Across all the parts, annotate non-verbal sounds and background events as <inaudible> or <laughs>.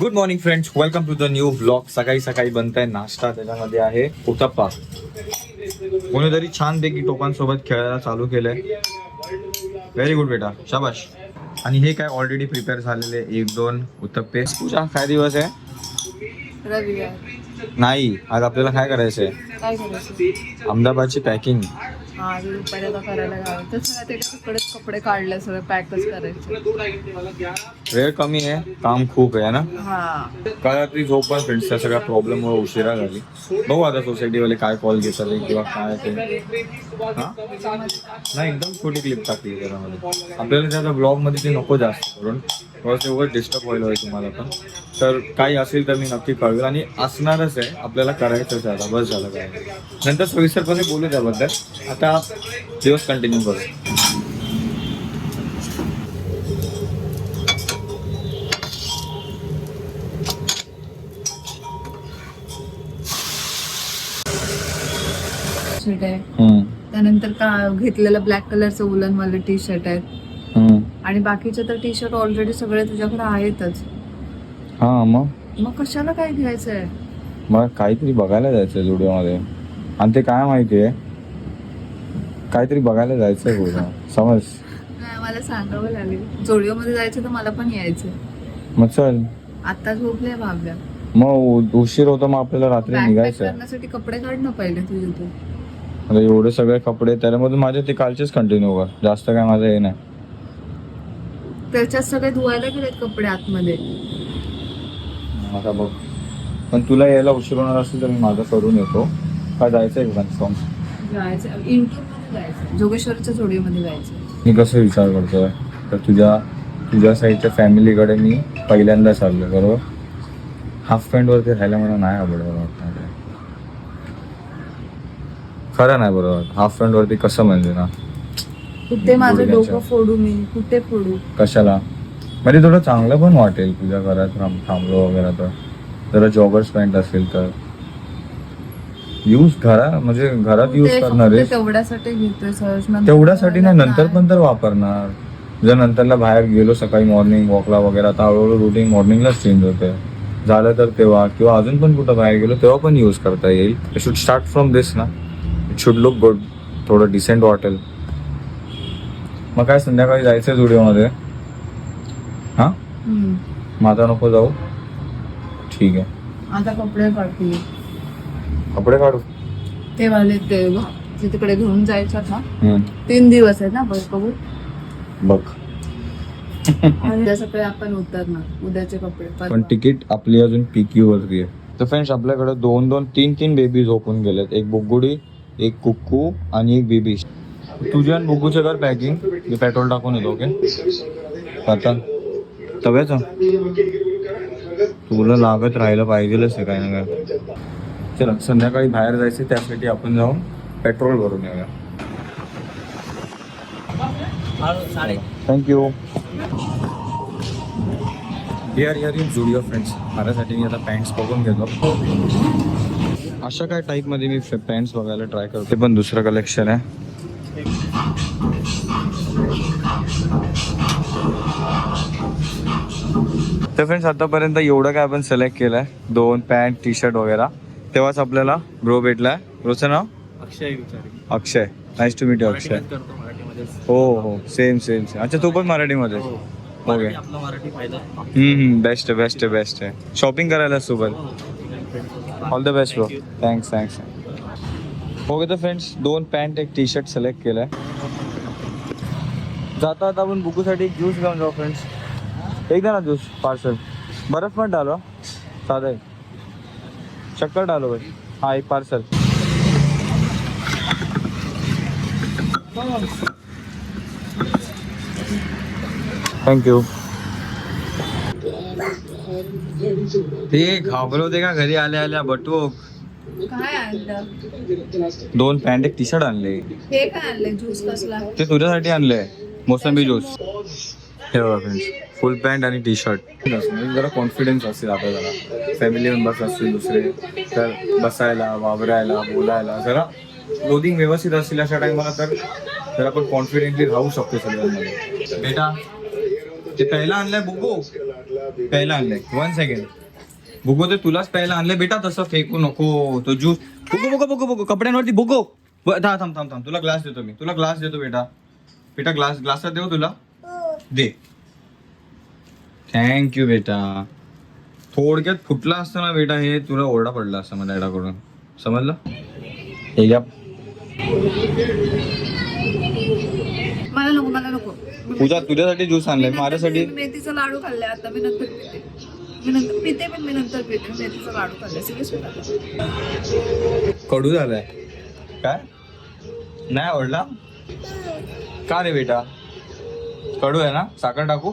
Good morning friends welcome to the new blog सकाळी सकाळी बनताय नाश्ता. त्याच्यामध्ये आहे उत्तप्पा. कोणीतरी छानपैकी टोकांसोबत खेळायला चालू केलंय. व्हेरी गुड बेटा. शाबाश. आणि हे काय ऑलरेडी प्रिपेअर झालेले एक दोन उत्तप्पे? पूजा काय दिवस आहे? नाही. आज आपल्याला काय करायचंय? अहमदाबादची पॅकिंग आता करायला तर सगळं ते कपडेच कपडे काढले सगळं पॅकच करायचं. वेळ कमी आहे काम खूप आहे ना? हा. काल रात्री झोप पण फ्रेंड्सच्या सगळ्या प्रॉब्लेममुळे उशिरा झाली. बघू आता सोसायटीवाले काय कॉल घेतात किंवा काय ते. हा? नाही एकदम छोटी क्लिप टाकली त्याच्यामध्ये आपल्याला त्याचा ब्लॉगमध्ये ते नको जास्त करून. थोडंसं उगाच डिस्टर्ब व्हायला होईल तुम्हाला पण तर काही असेल तर मी नक्की कळवेल आणि असणारच आहे आपल्याला करायचंच आहे आता बस झालं काय नंतर सविस्तरपणे बोलू त्याबद्दल आता दिवस कंटिन्यू करू आहे त्यानंतर का घेतलेलं ब्लॅक कलरचं उलन वाले टी शर्ट आहेत हम्म. आणि बाकीचे तर टी शर्ट ऑलरेडी सगळे तुझ्याकडे आहेतच. हा मग? मग कशाला काय घ्यायचंय? मला काहीतरी बघायला जायचंय जुडिओमध्ये आणि ते काय माहितीये काहीतरी बघायला जायचंय समज. नाही मला सांगावं लागेल. जोडिओमध्ये जायचं तर मला पण यायचं मग चल. आता झोपले भाव्या मग उशीर होतो मग आपल्याला रात्री निघायचंय. करण्यासाठी कपडे काढ ना पहिले तुझे तू आता एवढे सगळे कपडे त्याच्यामधून माझे ते कालचेच कंटिन्यू कर. जास्त काय माझं हे नाही. त्याच्यात सगळे धुवायला गेलेत कपडे आतमध्ये. आता बघ. पण तुला यायला उशीर होणार असेल तर मी माझं करून येतो. काय जायचंय का कन्फर्म जायचं जायचं जोगेश्वरच्या जोडीमध्ये जायचं मी कसं विचार करतोय? तर तुझ्या तुझ्या साईडच्या फॅमिलीकडे मी पहिल्यांदा चाललोय बरोबर? हाफ पॅन्टवरती राहायला मला नाही आवडत वाटतं खरं नाही बरोबर. हाफ पॅन्टवरती कसं म्हणजे ना? कुठे माझं गुडघ्याच्या. डोकं फोडू मी? कुठे फोडू? कशाला? म्हणजे थोडं चांगलं पण वाटेल तुझ्या घरात थांब थांबलो वगैरे तर जरा जॉगर्स पॅन्ट असेल तर. यूज घरा म्हणजे घरात यूज ते करणार फक्त तेवढ्यासाठी घेतोय सहज नंतर तेवढ्यासाठी नाही नंतर? पण तर वापरणार. जर नंतरला बाहेर गेलो सकाळी मॉर्निंग वॉकला वगैरे आता हळूहळू रुटीन मॉर्निंगलाच चेंज होते. झालं तर तेव्हा किंवा अजून पण कुठं बाहेर गेलो तेव्हा पण यूज करता येईल. शुड स्टार्ट फ्रॉम दिस ना. इट शुड लुक गुड थोडं डिसेंट वाटेल. मग काय संध्याकाळी जायचं स्टुडिओमध्ये हां. माझा नको जाऊ. ठीक आहे. आता कपडे काढते. कपडे काढू? ते वाले ते तिकडे घेऊन जायच्यात ना. तीन दिवस आहेत ना बस बघू बघ. आणि उद्या सकाळी आपण उतरणार उद्याचे कपडे. पण. तिकीट आपली अजून पीक्यू वरती आहे. तर फ्रेंड्स आपल्याकडे दोन दोन तीन तीन बेबी झोपून गेलेत. एक बुगुडी एक कुक्कू आणि एक बेबी. तुझ्या आणि बुगूचं कर पॅकिंग मी पेट्रोल टाकून येतो ओके आता. तव्याचं तुला लागत राहिलं पाहिजेलच आहे काय ना काय चला संध्याकाळी बाहेर जायचं त्यासाठी आपण जाऊन पेट्रोल भरून येऊया. Thank you here here in Zudio friends माझ्यासाठी मी आता पॅन्ट्स बघून घेतो. अशा काय टाईपमध्ये मी पॅन्ट्स बघायला ट्राय करते पण दुसरं कलेक्शन आहे. तर फ्रेंड्स आतापर्यंत एवढं काय आपण सिलेक्ट केलंय. दोन पॅन्ट टी शर्ट वगैरे. तेव्हाच आपल्याला ब्रो भेटलाय. ब्रोचं नाव? Akshay Akshay. Nice to meet Akshay. हो हो. सेम सेम सेम अच्छा तू पण मराठीमध्ये. ओके बेस्ट बेस्ट बेस्ट आहे शॉपिंग करायला सोबत all the best bro thanks thanks okay तर फ्रेंड्स दोन पॅन्ट एक टी शर्ट सिलेक्ट केलं आहे जाता आता आपण बुकूसाठी एक ज्यूस घेऊन जाऊ फ्रेंड्स एक द्या ना ज्यूस पार्सल बर्फ पण डालो साधा आहे शक्कर डालो भाई. हाँ एक पार्सल थँक्यू ते घाबरवते का? घरी आल्या आल्या बटूक काय आणलं? दोन पॅन्ट एक टी शर्ट आणले. हे काय आणलंय? ज्यूस कसला? ते तुझ्यासाठी आणले मोसंबी ज्यूस हे बघा फ्रेंड्स फुल पॅन्ट आणि टी शर्ट जरा कॉन्फिडन्स असेल आपल्या जरा फॅमिली मेंबर्स असतील दुसरे तर बसायला वावरायला बोलायला जरा क्लोदिंग व्यवस्थित असतील अशा टाइमला तर तर आपण कॉन्फिडेंटली राहू शकतो सगळ्यांमध्ये. बेटा ते पहिला आणलाय बुगू प्यायला आणलंय. वन सेकंड बुगो ते तुलाच प्यायला आणलंय. बेटा तसं फेकू नको. तो ज्यूस बुगो बुगो बुगो बुगो कपड्यांवरती बुगो थांब थांब थांब थांब. तुला ग्लास देतो मी. तुला ग्लास देतो बेटा. बेटा ग्लास ग्लासात देऊ तुला? दे. थँक्यू बेटा. थोडक्यात फुटला असतं ना बेटा हे तुला ओरडा पडला असता मला डॅडाकडून समजलं? हे घ्या. मला नको मला नको. पूजा तुझ्यासाठी ज्यूस आणलाय. माझ्यासाठी मी मेथीचा लाडू खाल्लाय आता. मी नंतर पिते. मी नंतर पिते पण मी नंतर पिते. मी मेथीचा लाडू खाल्लाय. सिरियस कडू झालाय. काय? नाही आवडला? का रे बेटा? कडू आहे ना? साखर टाकू?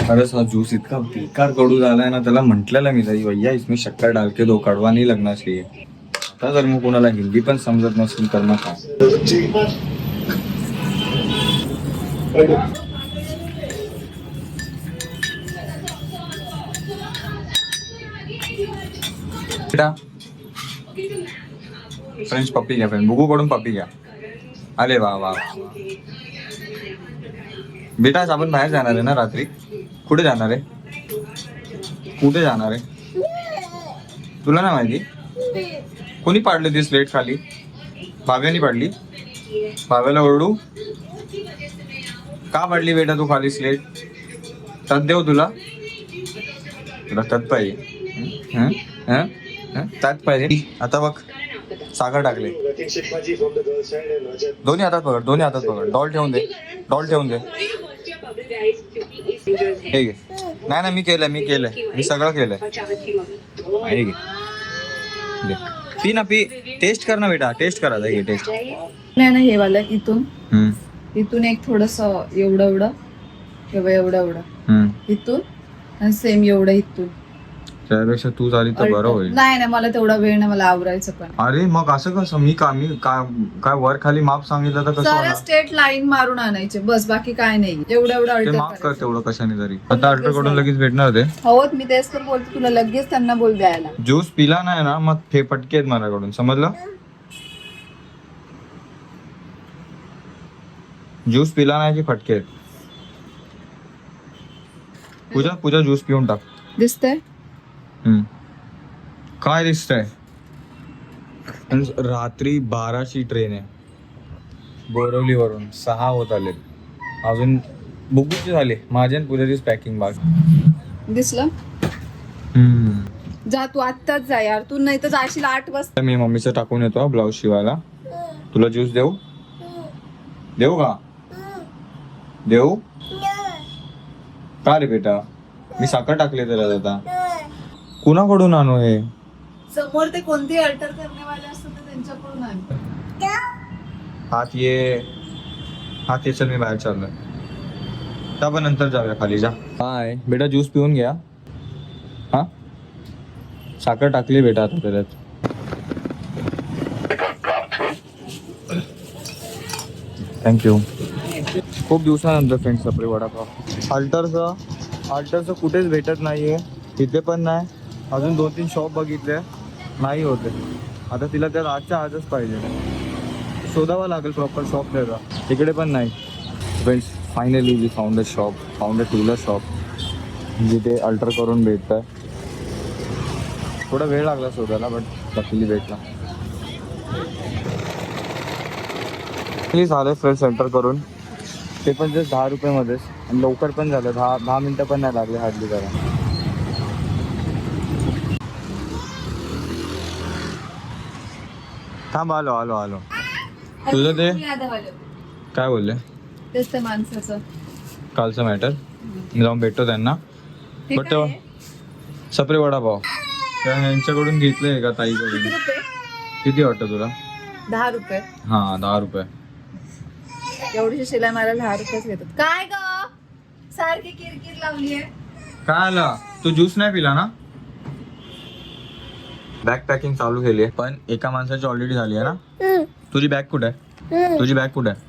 खरंच हा ज्यूस इतका बेकार कडू झालाय ना त्याला म्हटलेलं मी तरी भैया इसमें शक्कर डाल के दो कडवा नाही लगना चाहिए. आता जर मग कोणाला हिंदी पण समजत नसेल तर मग काय? बेटा फ्रेंच पप्पी घ्या फ्रेंड बुगू कडून पप्पी घ्या अरे वा वा. बेटा आज आपण बाहेर जाणार आहे ना रात्री? कुठे जाणार आहे? कुठे जाणार आहे? तुला ना माहिती? कोणी पाडली ती स्लेट खाली? भाव्यानी पाडली? भाव्याला ओरडू? का पाडली बेटा तू खाली स्लेट त्यात देऊ तुला? तुला त्यात पाहिजे. त्यात पाहिजे. आता बघ. साखर टाकले. दोन्ही हातात पकड दोन्ही हातात पकड. डॉल ठेवून दे. डॉल ठेवून दे. हे घे. नाही ना मी केलंय मी केलंय. मी सगळं केलंय. पी ना पी. टेस्ट कर ना बेटा टेस्ट करा घे टेस्ट. नाही ना हे वाला इथून. इथून एक थोडस एवढं एवढं. किंवा एवढं एवढं. इथून. आणि सेम एवढं इथून. त्यापेक्षा तू झाली तर बरं होईल. नाही नाही मला तेवढा वेळ नाही मला आवरायचं पण. अरे मग असं कसं? मी का मी काय काय वर खाली माप सांगितलं तर कसं साऱ्या होणार? स्टेट लाईन मारून आणायचे. बस बाकी काय नाही. एवढं एवढं ते अल्टर माफ कर करायचं. तेवढं कशाने तरी. आता अल्टरकडून लगेच भेटणार ते. हो मी तेच तर बोलते तुला लगेच त्यांना बोल द्यायला. ज्यूस पिला नाही ना मग हे फटके आहेत माझ्याकडून. समजलं? ज्यूस पिला नाही की फटके आहेत? पूजा पूजा ज्यूस पिऊन टाक. दिसतंय? हम्म. काय दिसतंय? आणि रात्री बाराची ट्रेन आहे. बोरवलीवरून सहा होत आले अजून बुकची झाली. माझ्या आणि पूजाचीच पॅकिंग बाग दिसलं? जा तू आत्ताच जा यार. तू नाही तर जाशील आठ वाजता. मी मम्मीचं टाकून येतो ब्लाऊज शिवायला. तुला ज्यूस देऊ? देऊ का? देऊ? का रे बेटा? मी साखर टाकले त्याला आता. कुणाकडून आणू हे? समोर ते कोणते अल्टर करण्यावाले असतात त्यांच्याकडून हात ये. हात ये चल मी बाहेर चाललोय. तर आपण नंतर जाऊया खाली जा. हाय बेटा ज्यूस पिऊन घ्या. हा? साखर टाकली बेटा आता त्याच्यात. थँक्यू खूप दिवसानंतर फ्रेंड्स आपले वडापाव. अल्टरचं अल्टरचं कुठेच भेटत नाहीये. तिथे पण नाही. अजून दोन तीन शॉप बघितले. नाही होते आता तिला त्यात आजच्या आजच पाहिजे. शोधावं लागेल प्रॉपर शॉप त्याचा. तिकडे पण नाही. Friends finally we found a shop found a tailor shop जिथे अल्टर करून भेटतं थोडा वेळ लागला शोधायला बट लकीली भेटला. प्लीज झालं फ्रेंड्स अल्टर करून. ते पण जस्ट दहा रुपयेमध्येच. आणि लवकर पण झालं. दहा दहा मिनटं पण नाही लागले हार्डली करा थांब आलो आलो आलो. तुझं ते? काय बोलले? तेच ते माणसाचं. कालचं मॅटर मी जाऊन भेटतो त्यांना. बट? सपरे वडापाव. यांच्याकडून घेतलंय का ताईकडून? किती वाटतं तुला? दहा रुपये. हा दहा रुपये. एवढीशी शिलाई मारायला दहा रुपयेच घेतात. काय ग? सारखी किरकिर लावली आहे काय आला? तू ज्यूस नाही पिला ना? बॅग पॅकिंग चालू केली आहे. पण एका माणसाची ऑलरेडी झाली आहे ना? तुझी बॅग कुठे? आहे तुझी बॅग कुठे? आहे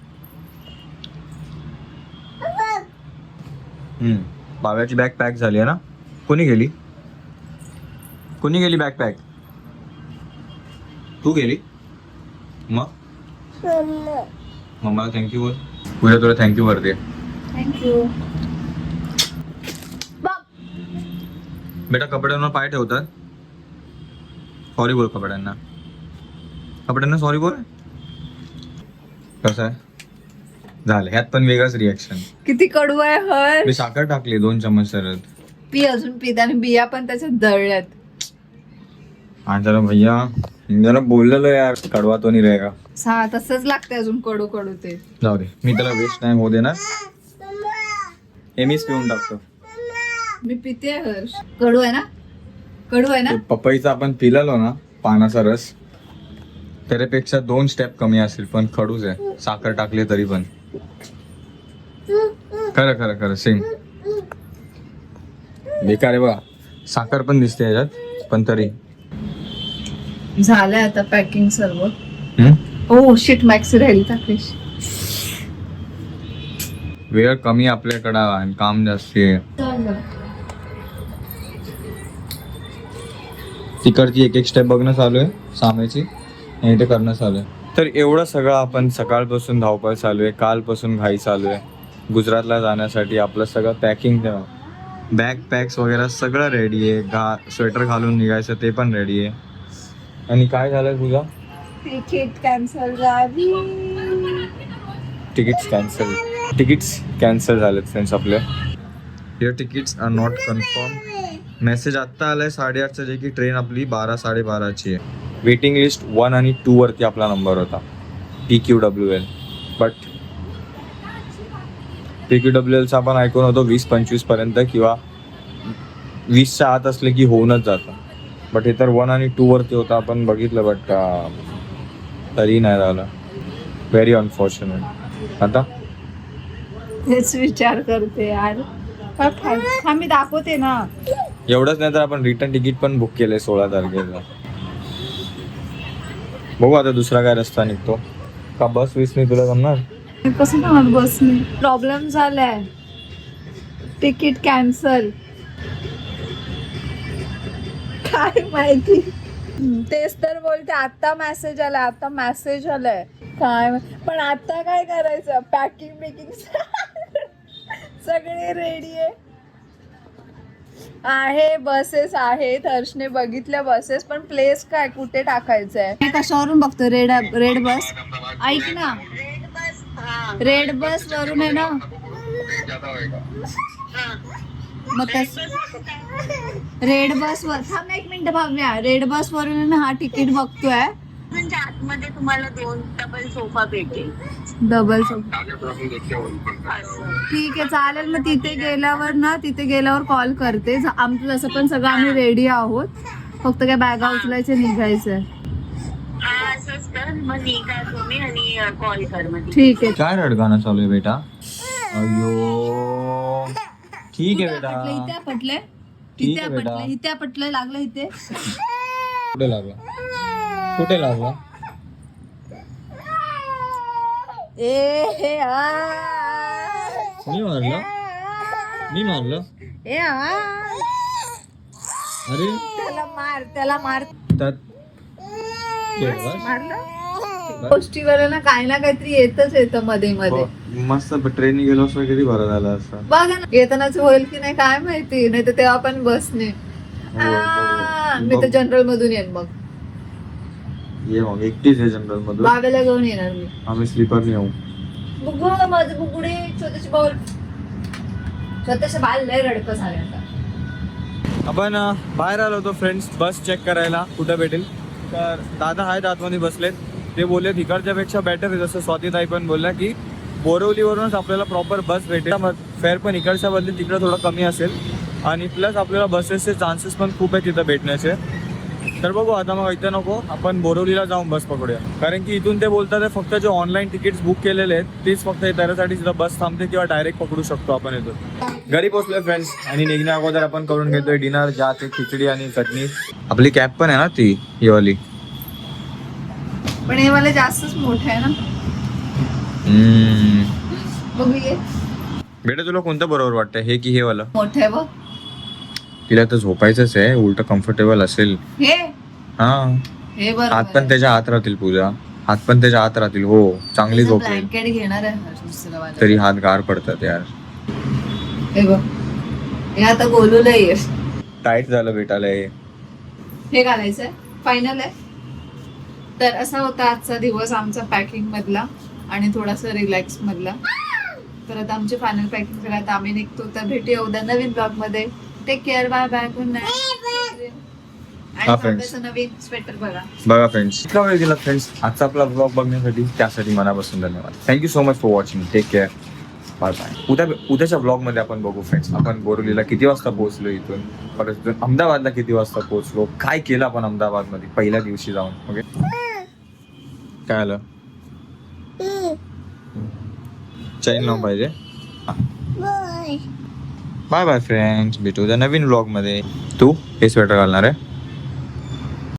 हम्म. बाव्याची बॅग पॅक झाली आहे ना? कोणी गेली? कोणी गेली बॅग पॅक तू गेली? मग? मम्माला थँक्यू बोल. उद्या तुला थँक्यू करते. थँक्यू बेटा कपड्यांवर पाय ठेवतात. सॉरी बोल कपड्यांना कपड्यांना सॉरी बोल। कसं आहे? झालं ह्यात पण वेगळंच रिॲक्शन किती कडू आहे हर मी साखर टाकली दोन चमच सरत पी अजून पी आणि बिया पण त्याच्यात दळल्यात. हा जरा भैया जरा बोललेलो यार कडवा तो नाही रहेगा. सा तसंच लागते अजून कडू कडू ते. जाऊ दे मी त्याला वेस्ट नाही होऊ देणार. हे मीच पिऊन टाकतो. मी पिते हर्ष. कडू आहे ना? कडू आहे ना? पपईचा आपण पिलेलो ना पानाचा रस त्याच्यापेक्षा दोन स्टेप कमी असेल पण खडूच आहे. साखर टाकली तरी पण. खरं खरं खरं सेम बेकार आहे बघा. साखर पण दिसते याच्यात पण तरी. झालंय आता पॅकिंग सर्व? हो शिट मॅक्सी राहील टाकलीस वेळ कमी आपल्याकडं काम जास्ती आहे. तिकडची एक एक स्टेप बघणं चालू आहे सामेची आणि इथे करणं चालू आहे. तर एवढं सगळं आपण सकाळपासून धावपळ चालू आहे कालपासून घाई चालू आहे. गुजरातला जाण्यासाठी आपलं सगळं पॅकिंग बॅग पॅक्स वगैरे सगळं रेडी आहे. घा स्वेटर घालून निघायचं ते पण रेडी आहे. आणि काय झालं तुझा? तिकीट कॅन्सल झाली. तिकीट्स कॅन्सल तिकीट्स कॅन्सल झालेत फ्रेंड्स आपले. Your tickets are not confirm message आत्ता आलाय साडेआठचा जे की ट्रेन आपली बारा साडेबाराची आहे. वेटिंग लिस्ट वन आणि टू वरती आपला नंबर होता. P Q W L but P Q W एलचा आपण ऐकून होतो वीस पंचवीसपर्यंत किंवा वीसच्या आत असले की होऊनच जातं. बट हे तर वन आणि टू वरती होतं आपण बघितलं बट तरी नाही झालं व्हेरी अनफॉर्च्युनेट आता? हेच विचार करते यार. आम्ही दाखवते ना. एवढंच नाही तर आपण रिटर्न तिकीट पण बुक केलंय सोळा तारखेला. बघू आता दुसरा काय रस्ता निघतो. का बस वीस नाही तुला जमणार कसं जाणार बसने प्रॉब्लेम झालाय. तिकीट कॅन्सल काय माहिती? तेच तर बोलते आता मेसेज आलाय आता मेसेज आलाय. काय पण आता काय करायचं? पॅकिंग बिकिंग <laughs> सगळे रेडी आहे. आहे बसेस आहेत हर्षने बघितल्या बसेस पण प्लेस काय कुठे टाकायचं आहे कशावरून बघतो रेड रेड बस ऐक ना. रेड बस वरून आहे ना? मग तस रेड बस वर थांब एक मिनिट भाव्या. रेड बस वरून हा तिकीट बघतोय. म्हणजे आतमध्ये तुम्हाला दोन डबल सोफा भेटेल. डबल असं ठीक आहे चालेल. मग तिथे गेल्यावर ना तिथे गेल्यावर कॉल करते. आमचं जसं पण सगळं आम्ही रेडी आहोत. फक्त काय बॅगा उचलायचे निघायचंय हा असंच कर. मग निघा तुम्ही आणि कॉल कर मग ठीक आहे. काय रडगाणं चालू आहे बेटा? अयो ठीक आहे बेटा. इथे पटले ठीक इथे आहे बेटा. पटलं इथे पटलं लागलं इथे. कुठे लागला? कुठे लागला ए हे. मी मारलं? मी मारलं? ए. अरे? त्याला मार त्याला मार. त्यात केलं मारलं? गोष्टीवर ना काही ना काहीतरी येतच येतं मध्ये मध्ये. बस. मस्त ट्रेन गेलो असं किती बरं झालं असं बघा ना येतानाच होईल की नाही काय माहिती. नाही तर तेव्हा पण बसने हो, हो. मी तर जनरल मधून येईन मग. ये मग एकटीच आहे जनरल मधून. बाबेला घेऊन येणार मी. आम्ही स्लीपर येऊ बुगु माझं बुगुडे छोटेसे बाल छोटेसे बाल लय रडकं झाले आता. आपण अ, बाहेर आलो होतो फ्रेंड्स बस चेक करायला. कुठं भेटेल? तर दादा आहेत आतमध्ये बसलेत. ते बोलले इकडच्या पेक्षा बेटर आहे. जसं स्वातीताई पण बोलल्या की बोरवलीवरूनच आपल्याला प्रॉपर बस भेटेल. फेअर पण इकडच्या बदली तिकडं थोडं कमी असेल. आणि प्लस आपल्याला बसेसचे चान्सेस पण खूप आहे तिथं भेटण्याचे. तर बघू आता मग इथं नको. आपण बोरवलीला जाऊन बस पकडूया. कारण की इथून ते बोलतात फक्त जे ऑनलाईन तिकीट्स बुक केलेले आहेत तेच फक्त त्याच्यासाठी तिथं बस थांबते किंवा डायरेक्ट पकडू शकतो आपण इथून. घरी पोहोचलोय फ्रेंड्स आणि निघण्या अगोदर आपण करून घेतोय डिनर ज्या ते खिचडी आणि चटणी. आपली कॅब पण आहे ना ती ही वाली पण हे मला जास्तच मोठं आहे ना. बेटा तुला कोणतं बरोबर वाटतं हे की हे वाला? मोठं आहे बघ. तिला तर झोपायचंच आहे उलट कम्फर्टेबल असेल. हे? हा. हे हात पण त्याच्या आत राहतील पूजा. हात पण त्याच्या आत राहतील हो. चांगली झोप ब्लँकेट घेणार आहे. तरी हात गार पडतात यार. हे बघ. हे आता ये टाईट झालं भेटायला हे हे घालायचंय. फायनल आहे. तर असा होता आजचा दिवस आमचा पॅकिंग मधला आणि थोडासा रिलॅक्स मधला. तर आता आमची फायनल पॅकिंग करायला आम्ही निघतो. तर भेटूया उद्या नवीन ब्लॉगमध्ये. Take care bye bye good night आणि हा, friends. नवीन स्वेटर बघा. बघा फ्रेंड्स इतका वेळ दिला फ्रेंड्स आजचा आपला ब्लॉग बघण्यासाठी त्यासाठी मनापासून धन्यवाद. Thank you so much for watching take care bye bye उद्या उद्याच्या ब्लॉगमध्ये आपण बघू फ्रेंड्स आपण बोरवलीला किती वाजता पोहोचलो इथून? परत इथून अहमदाबादला किती वाजता पोहोचलो? काय केलं आपण अहमदाबादमध्ये पहिल्या दिवशी जाऊन. ओके काय आलं? चैन लावून पाहिजे. बाय बाय फ्रेंड्स भेटू उद्या नवीन ब्लॉगमध्ये तू हे स्वेटर घालणार आहे